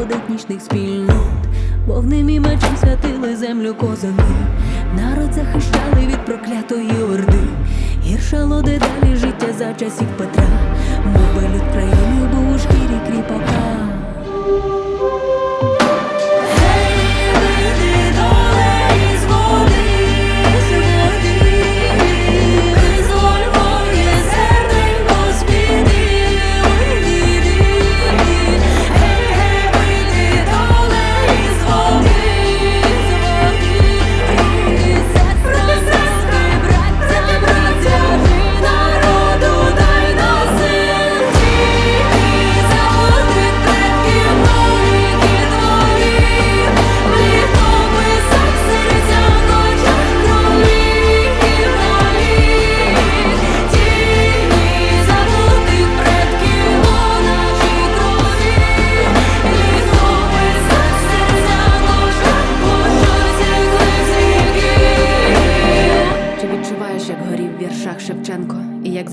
ходить нічних спільнот, вогнем і мечем святили землю козами, народ захищали від проклятої орди, гіршало дедалі життя за часів Петра, моби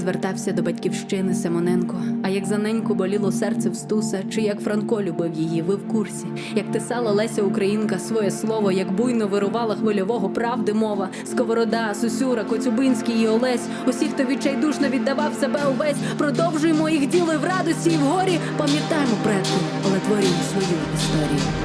звертався до батьківщини Симоненко, а як за неньку боліло серце в стуса, чи як Франко любив її, ви в курсі, як тисала Леся Українка своє слово, як буйно вирувала хвильового правди мова, Сковорода, Сусюра, Коцюбинський і Олесь, усі, хто відчайдушно віддавав себе увесь, продовжуємо їх діли в радості і в горі. Пам'ятаємо предків, але творімо свою історію.